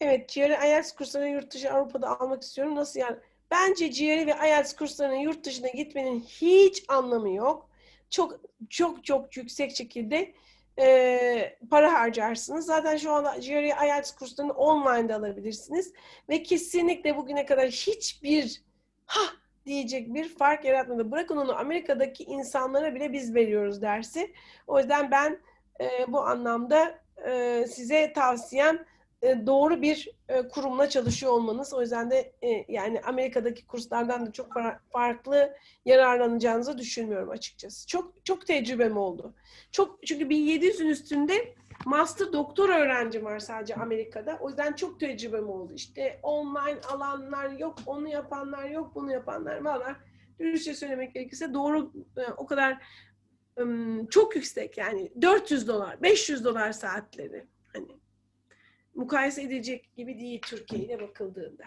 Evet, GRE IELTS kurslarını yurt dışı Avrupa'da almak istiyorum. Nasıl yani? Bence GRE ve IELTS kurslarına yurt dışına gitmenin hiç anlamı yok. Çok çok çok yüksek şekilde e, para harcarsınız. Zaten şu anda GRE IELTS kurslarını online'da alabilirsiniz. Ve kesinlikle bugüne kadar hiçbir ha diyecek bir fark yaratmadı. Bırakın onu Amerika'daki insanlara bile biz veriyoruz dersi. O yüzden ben e, bu anlamda e, size tavsiyem doğru bir e, kurumla çalışıyor olmanız. O yüzden de e, yani Amerika'daki kurslardan da çok far- farklı yararlanacağınızı düşünmüyorum açıkçası. Çok çok tecrübem oldu. Çok çünkü 1700'ün üstünde master doktor öğrencim var sadece Amerika'da. O yüzden çok tecrübem oldu. İşte online alanlar yok, onu yapanlar yok, bunu yapanlar. Valla dürüstçe söylemek gerekirse doğru e, o kadar çok yüksek yani 400 dolar, 500 dolar saatleri. Mukayese edilecek gibi değil Türkiye bakıldığında.